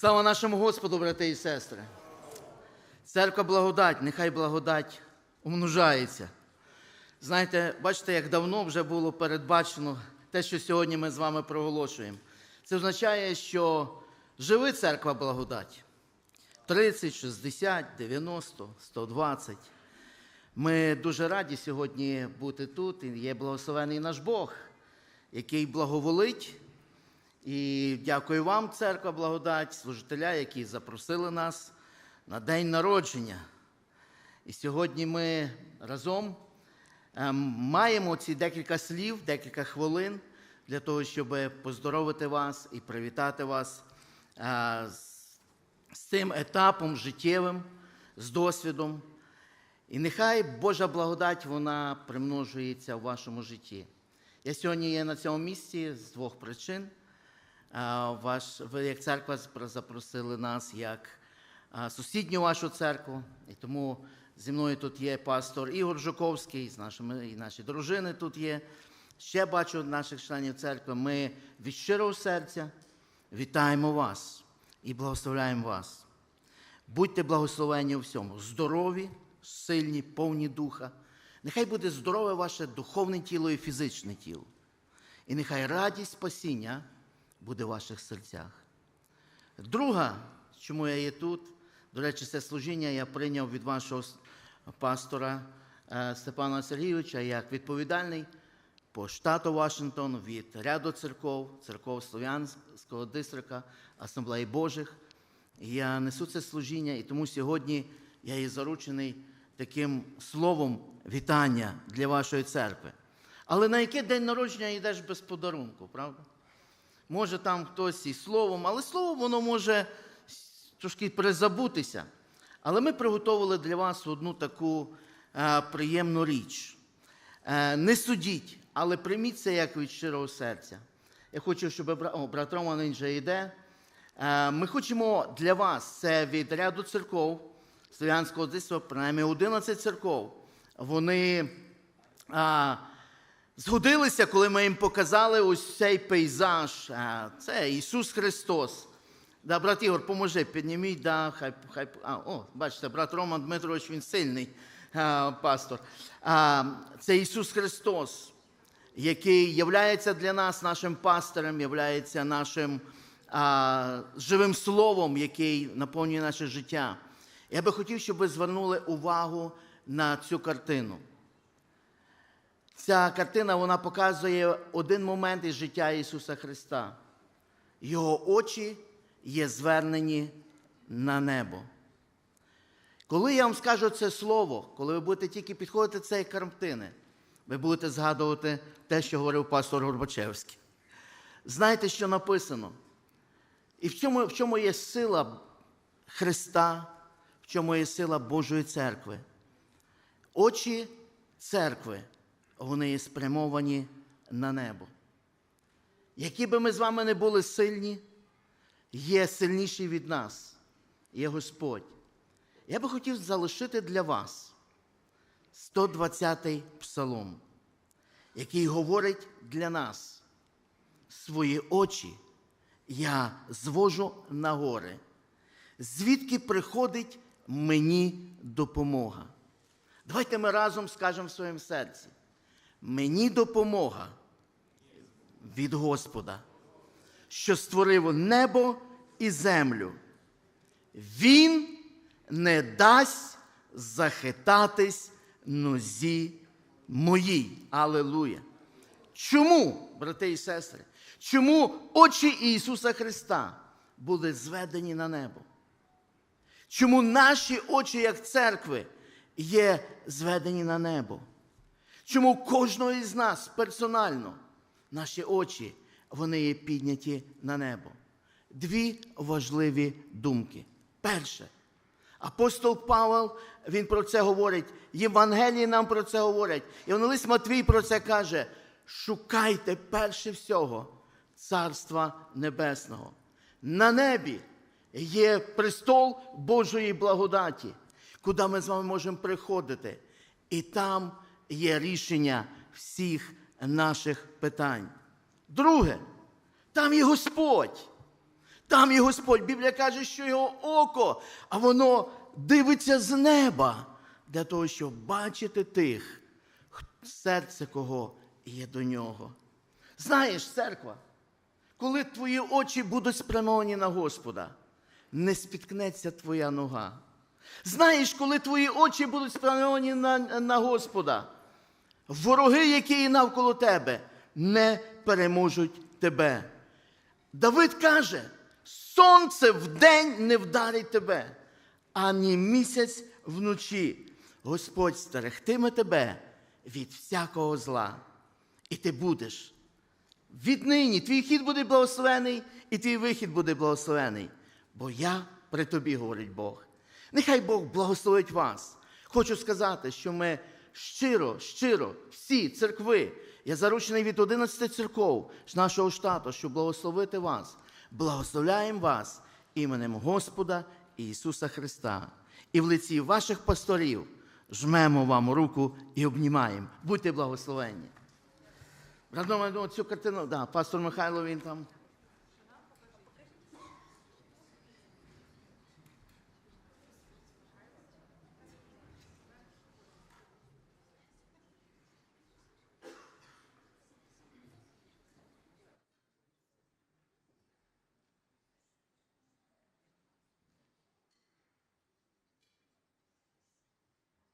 Слава нашому Господу, брати і сестри. Церква благодать, нехай благодать умножається. Знаєте, бачите, як давно вже було передбачено те, що сьогодні ми з вами проголошуємо. Це означає, що живи церква благодать. 30, 60, 90, 120. Ми дуже раді сьогодні бути тут. І є благословений наш Бог, який благоволить. І дякую вам, церква благодать, служителя, які запросили нас на день народження. І сьогодні ми разом ем, маємо ці декілька слів, декілька хвилин для того, щоб поздоровити вас і привітати вас е, з, з цим етапом життєвим, з досвідом. І нехай Божа благодать вона примножується в вашому житті. Я сьогодні є на цьому місці з двох причин. Ваш, ви як церква запросили нас як сусідню вашу церкву. І тому зі мною тут є пастор Ігор Жуковський, з нашими, і наші дружини тут є. Ще бачу наших членів церкви. Ми від щирого серця вітаємо вас і благословляємо вас. Будьте благословені у всьому, здорові, сильні, повні духа. Нехай буде здорове ваше духовне тіло і фізичне тіло. І нехай радість спасіння буде в ваших серцях. Друга, чому я є тут, до речі, це служіння я прийняв від вашого пастора е, Степана Сергійовича як відповідальний по штату Вашингтон від ряду церков, церков Слов'янського дистрика, Асамблеї Божих. Я несу це служіння, і тому сьогодні я є заручений таким словом вітання для вашої церкви. Але на який день народження йдеш без подарунку, правда? Може там хтось і словом, але слово воно може трошки призабутися. Але ми приготували для вас одну таку е, приємну річ. Е, не судіть, але прийміть це як від щирого серця. Я хочу, щоб О, брат Роман вже йде. Е, ми хочемо для вас це від ряду церков Слов'янського дитинства, принаймні 11 церков. Вони а, згодилися, коли ми їм показали ось цей пейзаж. Це Ісус Христос. Да, брат Ігор, поможи, підніміть, да, хай, хай, а, о, бачите, брат Роман Дмитрович, він сильний а, пастор. А, це Ісус Христос, який являється для нас нашим пастором, являється нашим а, живим словом, який наповнює наше життя. Я би хотів, щоб ви звернули увагу на цю картину. Ця картина вона показує один момент із життя Ісуса Христа. Його очі є звернені на небо. Коли я вам скажу це слово, коли ви будете тільки підходити до цієї картини, ви будете згадувати те, що говорив пастор Горбачевський. Знаєте, що написано? І в чому, в чому є сила Христа, в чому є сила Божої церкви? Очі церкви, вони є спрямовані на небо. Які би ми з вами не були сильні, є сильніший від нас, є Господь. Я би хотів залишити для вас 120-й псалом, який говорить для нас свої очі я звожу на гори, звідки приходить мені допомога. Давайте ми разом скажемо в своєму серці. Мені допомога від Господа, що створив небо і землю. Він не дасть захитатись нозі моїй. Алелуя. Чому, брати і сестри? Чому очі Ісуса Христа були зведені на небо? Чому наші очі, як церкви, є зведені на небо? Чому кожного із нас персонально наші очі вони є підняті на небо? Дві важливі думки. Перше, апостол Павел, він про це говорить, Євангелії нам про це говорять. Євангелист Матвій про це каже: шукайте перше всього Царства Небесного. На небі є престол Божої благодаті, куди ми з вами можемо приходити. І там є рішення всіх наших питань. Друге, там є Господь. Там і Господь. Біблія каже, що його око, а воно дивиться з неба для того, щоб бачити тих, серце кого є до нього. Знаєш, церква, коли твої очі будуть спрямовані на Господа, не спіткнеться твоя нога. Знаєш, коли твої очі будуть спрямовані на, на Господа, вороги, які є навколо тебе, не переможуть тебе. Давид каже: сонце вдень не вдарить тебе, ані місяць вночі. Господь стерегтиме тебе від всякого зла. І ти будеш. Віднині твій хід буде благословений, і твій вихід буде благословений. Бо я при тобі, говорить Бог. Нехай Бог благословить вас. Хочу сказати, що ми щиро, щиро, всі церкви, я заручений від 11 церков нашого штату, щоб благословити вас. Благословляємо вас іменем Господа Ісуса Христа. І в лиці ваших пасторів жмемо вам руку і обнімаємо. Будьте благословенні. Брат, ну, цю картину, да, пастор Михайло, він там